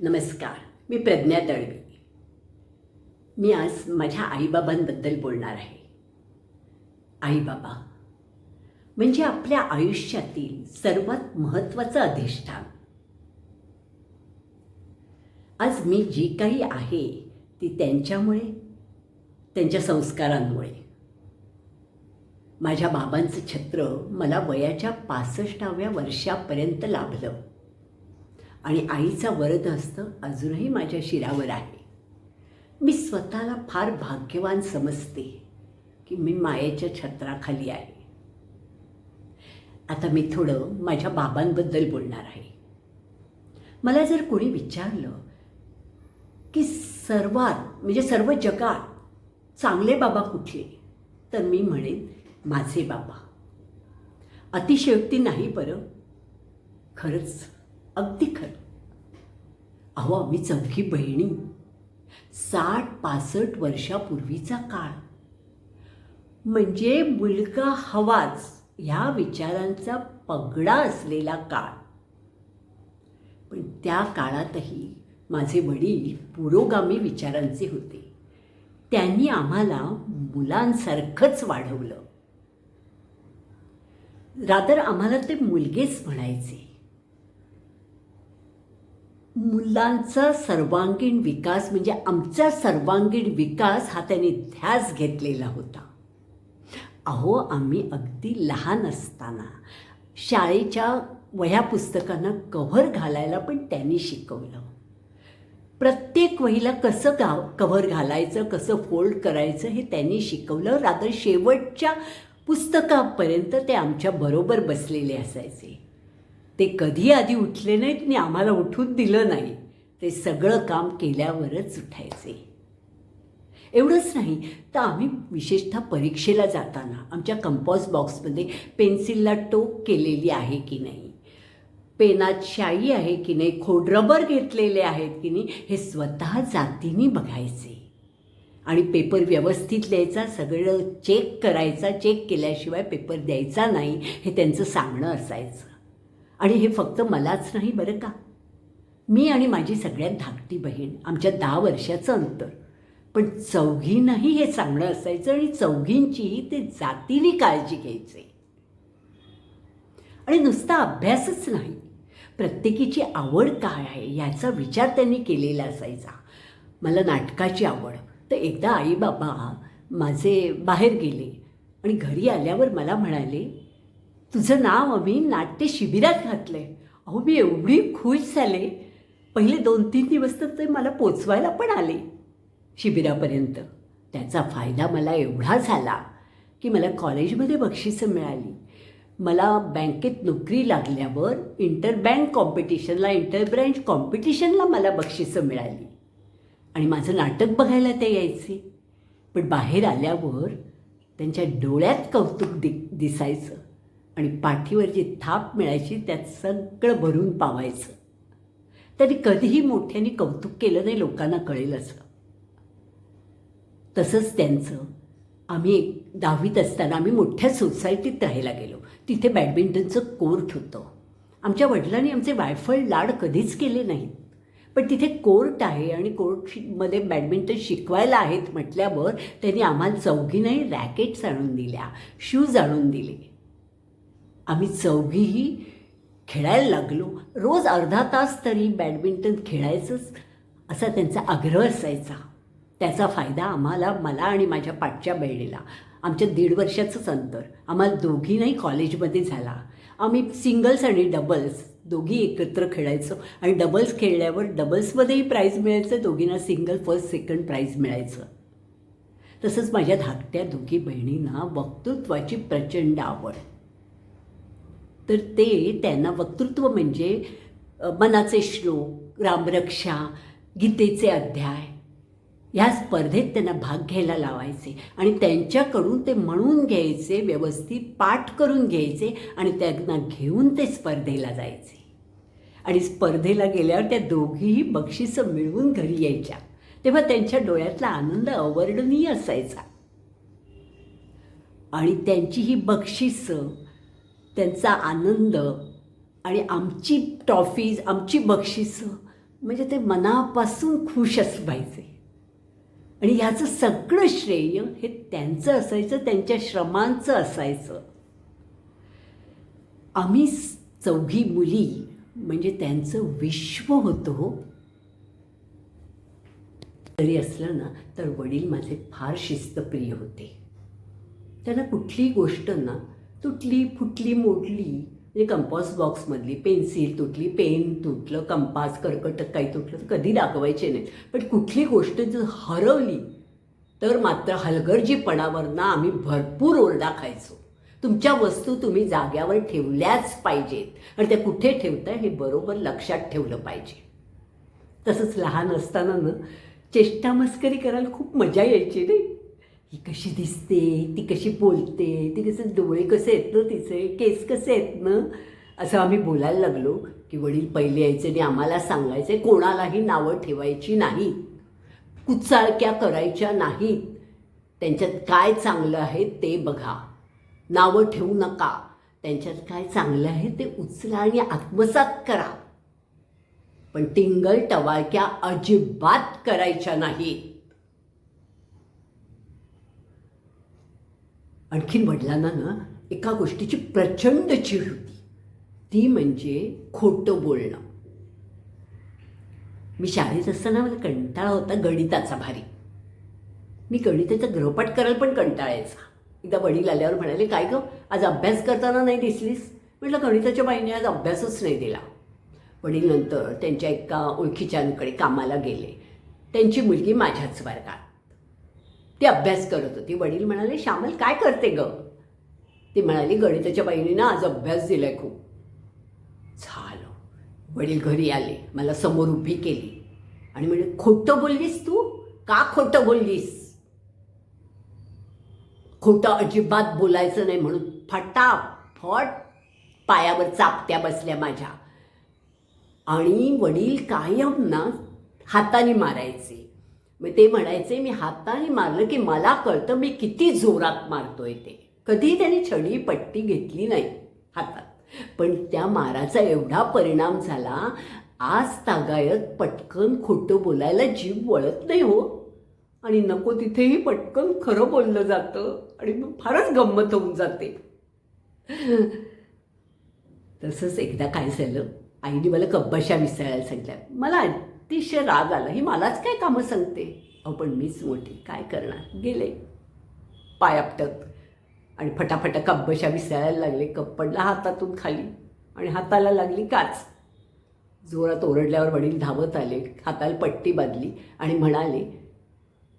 नमस्कार मी प्रज्ञा दळवी मी आज माझ्या आईबाबांबद्दल बोलणार आहे. आईबाबा म्हणजे आपल्या आयुष्यातील सर्वात महत्त्वाचं अधिष्ठान. आज मी जी काही आहे ती त्यांच्यामुळे त्यांच्या संस्कारांमुळे. माझ्या बाबांचं छत्र मला वयाच्या पासष्टाव्या वर्षापर्यंत लाभलं. आणि आईचा वरद असतं अजूनही माझ्या शिरावर आहे. मी स्वतःला फार भाग्यवान समजते की मी मायेच्या छत्राखाली आहे. आता मी थोडं माझ्या बाबांबद्दल बोलणार आहे. मला जर कोणी विचारलं की सर्वात म्हणजे सर्व जगात चांगले बाबा कुठले तर मी म्हणेन माझे बाबा. अतिशयोक्ती नाही बरं. खरंच अगदी खरं. अहो आम्ही चौघी बहिणी. साठ पासष्ट वर्षापूर्वीचा काळ. म्हणजे मुलगा हवाच ह्या विचारांचा पगडा असलेला काळ. पण त्या काळातही माझे वडील पुरोगामी विचारांचे होते. त्यांनी आम्हाला मुलांसारखंच वाढवलं. रादर आम्हाला ते मुलगेच म्हणायचे. मुलांचा सर्वांगीण विकास म्हणजे आमचा सर्वांगीण विकास हा त्यांनी ध्यास घेतलेला होता. अहो आम्ही अगदी लहान असताना शाळेच्या वह्या पुस्तकांना कव्हर घालायला पण त्यांनी शिकवलं. प्रत्येक वहीला कसं गाव कव्हर घालायचं कसं फोल्ड करायचं हे त्यांनी शिकवलं. रात्र शेवटच्या पुस्तकापर्यंत ते आमच्या बरोबर बसलेले असायचे. ते कधी आधी उठले नाहीत आणि आम्हाला उठून दिलं नाही. ते सगळं काम केल्यावरच उठायचे. एवढंच नाही तर आम्ही विशेषतः परीक्षेला जाताना आमच्या कंपॉज बॉक्समध्ये पेन्सिलला टोक केलेली आहे की नाही? पेनात शाई आहे की नाही? खोडरबर घेतलेले आहेत की नाही? हे स्वतः जातीने बघायचे. आणि पेपर व्यवस्थित लिहायचा सगळं चेक करायचा चेक केल्याशिवाय पेपर द्यायचा नाही हे त्यांचं सांगणं असायचं. आणि हे फक्त मलाच नाही बरं का? मी आणि माझी सगळ्यात धाकटी बहीण आमच्या दहा वर्षाचं अंतर. पण चौघींनाही हे सांगणं असायचं आणि चौघींचीही ते जातीने काळजी घ्यायचे. आणि नुसता अभ्यासच नाही. प्रत्येकीची आवड काय आहे याचा विचार त्यांनी केलेला असायचा. मला नाटकाची आवड. तर एकदा आई बाबा माझे बाहेर गेले आणि घरी आल्यावर मला म्हणाले तुझं नाव आम्ही नाट्य शिबिरात घातलं आहे अहो मी एवढी खुश झाले. पहिले दोन तीन दिवस तर ते मला पोचवायला पण आले शिबिरापर्यंत. त्याचा फायदा मला एवढा झाला की मला कॉलेजमध्ये बक्षिसं मिळाली. मला बँकेत नोकरी लागल्यावर इंटरबँक कॉम्पिटिशनला इंटरब्रँच कॉम्पिटिशनला मला बक्षिसं मिळाली. आणि माझं नाटक बघायला ते यायचे. पण बाहेर आल्यावर त्यांच्या डोळ्यात कौतुक दि दिसायचं. आणि पाठीवर जी थाप मिळायची त्यात सगळं भरून पावायचं. त्यांनी कधीही मोठ्याने कौतुक केलं नाही लोकांना कळेल असं. तसंच त्यांचं आम्ही एक दहावीत असताना आम्ही मोठ्या सोसायटीत राहायला गेलो. तिथे बॅडमिंटनचं कोर्ट होतं. आमच्या वडिलांनी आमचे वायफळ लाड कधीच केले नाहीत. पण तिथे कोर्ट आहे आणि कोर्टमध्ये बॅडमिंटन शिकवायला आहेत म्हटल्यावर त्यांनी आम्हाला चौघीनही रॅकेट्स आणून दिल्या शूज आणून दिले. आम्ही चौघीही खेळायला लागलो. रोज अर्धा तास तरी बॅडमिंटन खेळायचंच असा त्यांचा आग्रह असायचा. त्याचा फायदा आम्हाला मला आणि माझ्या पाठच्या बहिणीला. आमच्या दीड वर्षाचंच अंतर. आम्हाला दोघींनाही कॉलेजमध्ये झाला. आम्ही सिंगल्स आणि डबल्स दोघी एकत्र खेळायचो. आणि डबल्स खेळल्यावर डबल्समध्येही प्राईज मिळायचं दोघींना सिंगल फर्स्ट सेकंड प्राईज मिळायचं. तसंच माझ्या धाकट्या दोघी बहिणींना वक्तृत्वाची प्रचंड आवड. तर ते त्यांना वक्तृत्व म्हणजे मनाचे श्लोक रामरक्षा गीतेचे अध्याय ह्या स्पर्धेत त्यांना भाग घ्यायला लावायचे आणि त्यांच्याकडून ते म्हणून घ्यायचे व्यवस्थित पाठ करून घ्यायचे आणि त्यांना घेऊन ते स्पर्धेला जायचे. आणि स्पर्धेला गेल्यावर त्या दोघीही बक्षिसं मिळवून घरी यायच्या. तेव्हा त्यांच्या डोळ्यातला आनंद अवर्णनीय असायचा. आणि त्यांची ही बक्षिसं त्यांचा आनंद आणि आमची ट्रॉफीज आमची बक्षिसं म्हणजे ते मनापासून खुश असं पाहिजे आणि ह्याचं सगळं श्रेय हे त्यांचं असायचं त्यांच्या श्रमांचं असायचं. आम्ही चौघी मुली म्हणजे त्यांचं विश्व होतो. तरी असलं ना तर वडील माझे फार शिस्तप्रिय होते. त्यांना कुठलीही गोष्ट ना तुटली फुटली मोडली. म्हणजे कंपास बॉक्समधली पेन्सिल तुटली पेन तुटलं कंपास कर्कटक काही तुटलं तर कधी दाखवायचे नाही. पण कुठली गोष्ट जर हरवली तर मात्र हलगर्जीपणावरनं आम्ही भरपूर ओरडा खायचो. तुमच्या वस्तू तुम्ही जाग्यावर ठेवल्याच पाहिजेत. आणि त्या कुठे ठेवता हे बरोबर लक्षात ठेवलं पाहिजे. तसंच लहान असताना ना चेष्टा मस्करी करायला खूप मजा यायची नाही. ही कशी दिसते ती कशी बोलते ती कसं डोळे कसे आहेत ना तिचे केस कसे आहेत ना असं आम्ही बोलायला लागलो की वडील पहिले यायचे आणि आम्हाला सांगायचे कोणालाही नावं ठेवायची नाहीत कुचाळक्या करायच्या नाहीत त्यांच्यात काय चांगलं आहे ते बघा. नावं ठेवू नका. त्यांच्यात काय चांगलं आहे ते उचला आणि आत्मसात करा. पण टिंगल टवाळक्या अजिबात करायच्या नाहीत आणखीन वडिलांना ना एका गोष्टीची प्रचंड चीड होती. ती म्हणजे खोटं बोलणं. मी शाळेत असताना मला कंटाळा होता गणिताचा भारी. मी गणिताचा गृहपाठ करायला पण कंटाळायचा. एकदा वडील आल्यावर म्हणाले काय गं आज अभ्यास करताना नाही दिसलीस? म्हटलं गणिताच्या बाईने आज अभ्यासच नाही दिला. वडील नंतर त्यांच्या एका ओळखीच्यांकडे कामाला गेले. त्यांची मुलगी माझ्याच वर्गात. ती अभ्यास करत होती. वडील म्हणाले श्यामल काय करते ग? ती म्हणाली गणिताच्या बहिणीनं ना आज अभ्यास दिलाय खूप. झालं. वडील घरी आले. मला समोर उभी केली. आणि म्हणजे खोटं बोललीस तू? का खोटं बोललीस? खोटं अजिबात बोलायचं नाही म्हणून फटाफट पायावर चापत्या बसल्या माझ्या. आणि वडील कायम ना हाताने मारायचे. मग ते म्हणायचे मी हाताने मारलं की मला कळतं मी किती जोरात मारतोय ते. कधी त्यांनी छडी पट्टी घेतली नाही हातात. पण त्या माराचा एवढा परिणाम झाला आज तागायत पटकन खोटं बोलायला जीव वळत नाही हो. आणि नको तिथेही पटकन खरं बोललं जातं आणि मग फारच गंमत होऊन जाते. तसंच एकदा काय झालं आईने मला कब्बशा मिसळायला सांगितल्या मला अतिशय राग आला. ही मलाच काय कामं सांगते? अहो पण मीच मोठी. काय करणार? गेले. पाय आपटत. आणि फटाफटा कब्बशा विसळायला लागले. कप पडला हातातून खाली आणि हाताला लागली काच. जोरात ओरडल्यावर वडील धावत आले. हाताला पट्टी बांधली आणि म्हणाले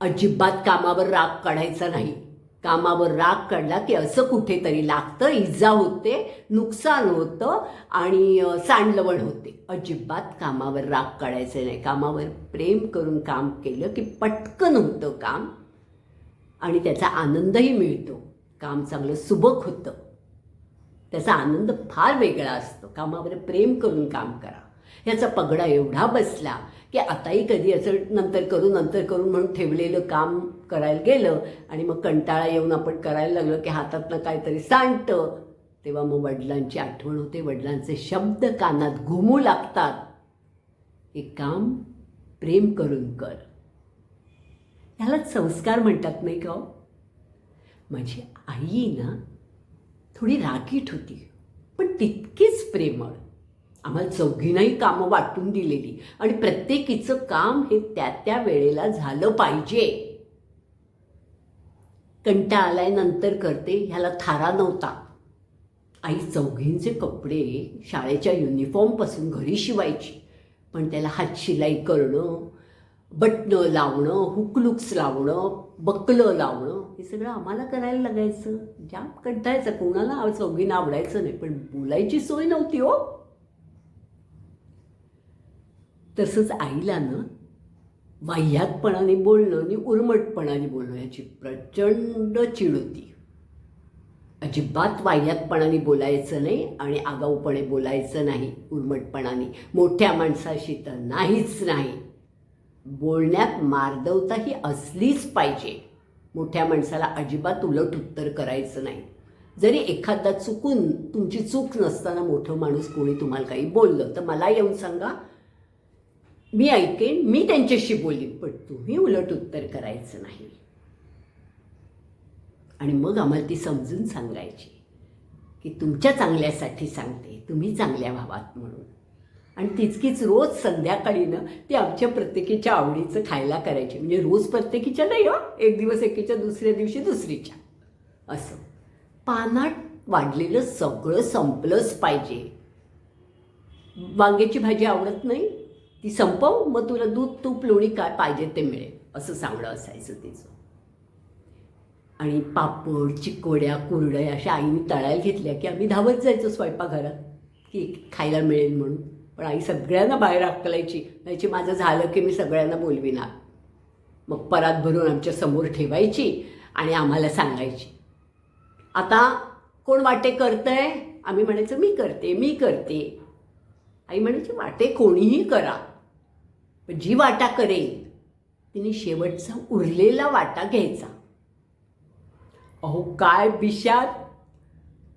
अजिबात कामावर राग काढायचा नाही. कामावर राग काढला की असं कुठेतरी लागतं इजा होते नुकसान होतं आणि सांडलवण होते. अजिबात कामावर राग काढायचे नाही. कामावर प्रेम करून काम केलं की पटकन होतं काम आणि त्याचा आनंदही मिळतो. काम चांगलं सुबक होतं. त्याचा आनंद फार वेगळा असतो. कामावर प्रेम करून काम करा. ह्याचा पगडा एवढा बसला की आताही कधी असं नंतर करू नंतर करू म्हणून ठेवलेलं काम करायला गेलं आणि मग कंटाळा येऊन आपण करायला लागलो की हातातनं काहीतरी सांडतं. तेव्हा मग वडिलांची आठवण होते. वडिलांचे शब्द कानात घुमू लागतात. हे काम प्रेम करून कर. ह्यालाच संस्कार म्हणतात नाही का हो? माझी आई ना थोडी रागीट होती पण तितकीच प्रेमळ. आम्हाला चौघींनाही कामं वाटून दिलेली आणि प्रत्येकीचं काम हे त्या त्या वेळेला झालं पाहिजे. कंटा आलाय नंतर करते ह्याला थारा नव्हता. आई चौघींचे कपडे शाळेच्या युनिफॉर्मपासून घरी शिवायची. पण त्याला हातशिलाई करणं बटणं लावणं हुकलुक्स लावणं बकलं लावणं हे सगळं आम्हाला करायला लागायचं. जाम कंटायचं कोणाला चौघींना आवडायचं नाही पण बोलायची सोय नव्हती हो. तसंच आईला ना वाह्यातपणाने बोलणं आणि उर्मटपणाने बोलणं याची प्रचंड चिड होती. अजिबात वाह्यातपणाने बोलायचं नाही आणि आगाऊपणे बोलायचं नाही उर्मटपणाने. मोठ्या माणसाशी तर नाहीच नाही. बोलण्यात मार्दवता ही असलीच पाहिजे. मोठ्या माणसाला अजिबात उलट उत्तर करायचं नाही. जरी एखादा चुकून तुमची चूक नसताना मोठं माणूस कोणी तुम्हाला काही बोललं तर मला येऊन सांगा मी ऐकेन मी त्यांच्याशी बोलीन पण तुम्ही उलट उत्तर करायचं नाही. आणि मग आम्हाला ती समजून सांगायची की तुमच्या चांगल्यासाठी सांगते तुम्ही चांगल्या व्हावात म्हणून. आणि तिचकीच रोज संध्याकाळी ना ती आमच्या प्रत्येकीच्या आवडीचं खायला करायची. म्हणजे रोज प्रत्येकीच्या नाही हो एक दिवस एकीच्या दुसऱ्या दिवशी दुसरीच्या. असं. पानात वाढलेलं सगळं संपलंच पाहिजे. वांग्याची भाजी आवडत नाही? ती संपव मग तुला दूध तूप लोणी काय पाहिजे ते मिळेल असं सांगणं असायचं तिचं. आणि पापड चिकोड्या कुरड्या अशा आईने तळायला घेतल्या की आम्ही धावत जायचो स्वयंपाकघरात की खायला मिळेल म्हणून. पण आई सगळ्यांना बाहेर हाकलायची याची माझं झालं की मी सगळ्यांना बोलविणार. मग परात भरून आमच्यासमोर ठेवायची आणि आम्हाला सांगायची. आता कोण वाटे करतंय? आम्ही म्हणायचं मी करते मी करते. आई म्हणायची वाटे कोणीही करा. पण जी वाटा करेल तिने शेवटचा उरलेला वाटा घ्यायचा. अहो काय बिशात?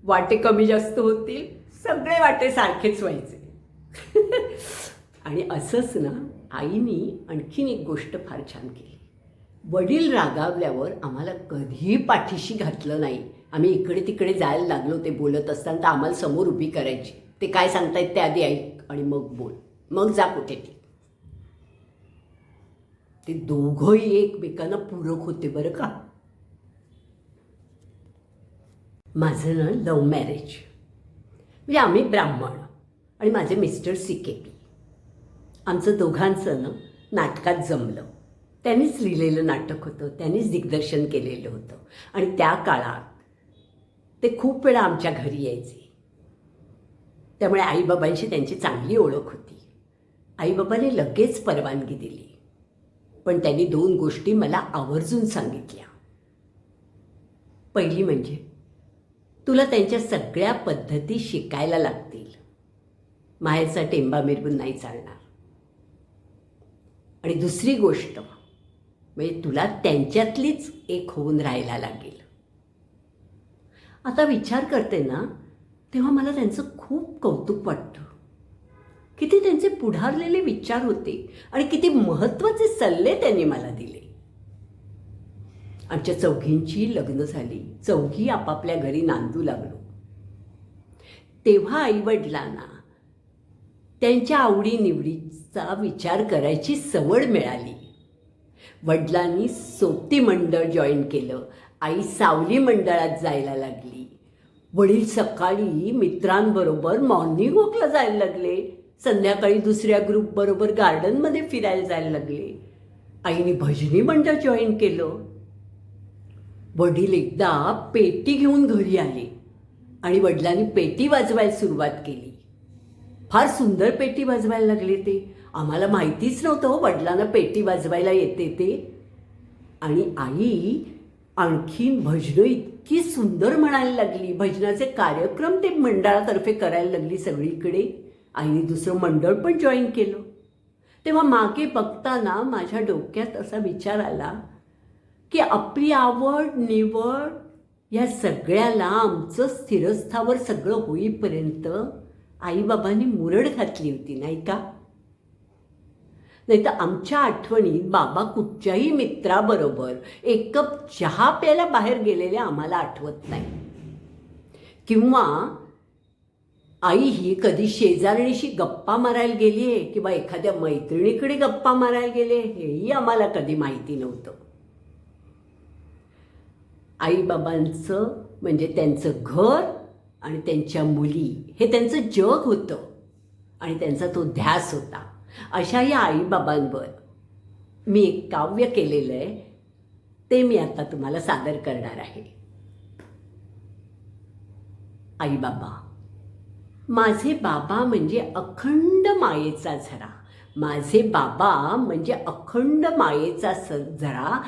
वाटे कमी जास्त होतील सगळे वाटे सारखेच व्हायचे. आणि असंच ना आईनी आणखीन एक गोष्ट फार छान केली. वडील रागावल्यावर आम्हाला कधीही पाठीशी घातलं नाही. आम्ही इकडे तिकडे जायला लागलो ते बोलत असताना तर आम्हाला समोर उभी करायची. ते काय सांगतायत ते आधी ऐक आणि मग बोल. मग जा कुठे ती. ते दोघंही एकमेकांना पूरक होते बरं का? माझं ना लव्ह मॅरेज. म्हणजे आम्ही ब्राह्मण आणि माझे मिस्टर सी के पी. आमचं दोघांचं ना नाटकात जमलं. त्यांनीच लिहिलेलं नाटक होतं त्यांनीच दिग्दर्शन केलेलं होतं. आणि त्या काळात ते खूप वेळा आमच्या घरी यायचे. त्यामुळे आईबाबांशी त्यांची चांगली ओळख होती. आईबाबाने लगेच परवानगी दिली. पण त्यांनी दोन गोष्टी मला आवर्जून सांगितल्या. पहिली म्हणजे तुला त्यांच्या सगळ्या पद्धती शिकायला लागतील. माहेरचा टेंबा मिरवून नाही चालणार. आणि दुसरी गोष्ट म्हणजे तुला त्यांच्यातलीच एक होऊन राहायला लागेल. आता विचार करते ना तेव्हा मला त्यांचं खूप कौतुक वाटतं. किती त्यांचे पुढारलेले विचार होते आणि किती महत्त्वाचे सल्ले त्यांनी मला दिले. आमच्या चौघींची लग्न झाली. चौघी आपापल्या घरी नांदू लागलो. तेव्हा आईवडिलांना त्यांच्या आवडीनिवडीचा विचार करायची सवड मिळाली. वडिलांनी सोबती मंडळ जॉईन केलं. आई सावली मंडळात जायला लागली. वडील सकाळी मित्रांबरोबर मॉर्निंग वॉकला जायला लागले. संध्याकाळी दुसऱ्या ग्रुपबरोबर गार्डनमध्ये फिरायला जायला लागले. आईने भजनी मंडळ जॉईन केलं. वडील एकदा पेटी घेऊन घरी आले आणि वडिलांनी पेटी वाजवायला सुरुवात केली. फार सुंदर पेटी वाजवायला लागले ते. आम्हाला माहितीच नव्हतं हो वडिलांना पेटी वाजवायला येते ते. आणि आई आणखीन भजनं इतकी सुंदर म्हणायला लागली. भजनाचे कार्यक्रम ते मंडळातर्फे करायला लागली सगळीकडे. आईने दुसरं मंडळ पण जॉईन केलं. तेव्हा मागे बघताना माझ्या डोक्यात असा विचार आला की आपली आवड निवड या सगळ्याला आमचं स्थिरस्थावर सगळं होईपर्यंत आईबाबांनी मुरड घातली होती नाही का? नाही तर आमच्या आठवणीत बाबा कुठच्याही मित्राबरोबर एक कप चहा प्यायला बाहेर गेलेले आम्हाला आठवत नाही. किंवा आई ही कधी शेजारणीशी गप्पा मारायला गेली आहे किंवा एखाद्या मैत्रिणीकडे गप्पा मारायला गेले हेही आम्हाला कधी माहिती नव्हतं. आईबाबांचं म्हणजे त्यांचं घर आणि त्यांच्या मुली हे त्यांचं जग होतं आणि त्यांचा तो ध्यास होता. अशा या आईबाबांवर मी एक काव्य केलेलं आहे. ते मी आता तुम्हाला सादर करणार आहे. आईबाबा माझे बाबा म्हणजे अखंड मायेचा झरा. माझे बाबा म्हणजे अखंड मायेचा स झरा.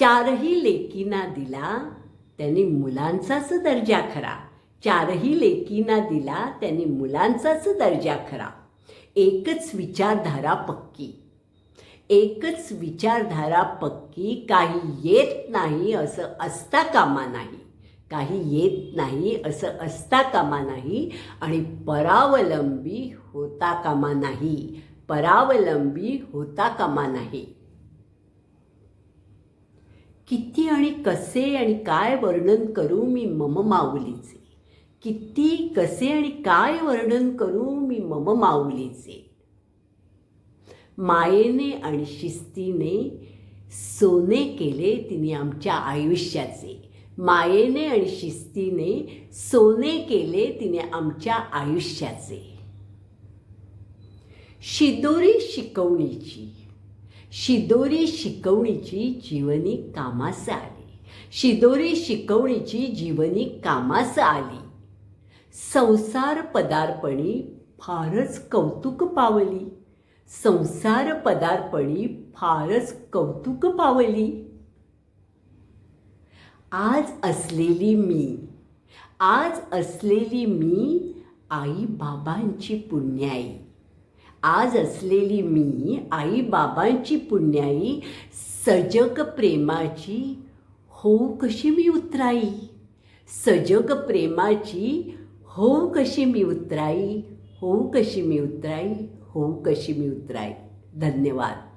चारही लेकींना दिला त्यांनी मुलांचाच दर्जा खरा. चारही लेकींना दिला त्यांनी मुलांचाच दर्जा खरा. एकच विचारधारा पक्की. एकच विचारधारा पक्की काही येत नाही असं असता कामा नाही. काही येत नाही असं असता कामा नाही आणि परावलंबी होता कामा नाही. परावलंबी होता कामा नाही. किती आणि कसे आणि काय वर्णन करू मी मम माऊलीचे? किती कसे आणि काय वर्णन करू मी मम माऊलीचे? मायेने आणि शिस्तीने सोने केले तिने आमच्या आयुष्याचे. मायेने आणि शिस्तीने सोने केले तिने आमच्या आयुष्याचे. शिदोरी शिकवणीची. शिदोरी शिकवणीची जीवनी कामास आली. शिदोरी शिकवणीची जीवनी कामास आली. संसार पदार्पणी फारच कौतुक पावली. संसार पदार्पणी फारच कौतुक पावली. आज असलेली मी आज असलेली मी आई बाबांची पुण्याई. आज असलेली मी आई बाबांची पुण्याई सजग प्रेमाची हो कशी मी उतराई? सजग प्रेमाची हो कशी मी उतराई? हो कशी मी उतराई? हो कशी मी उतराई? धन्यवाद.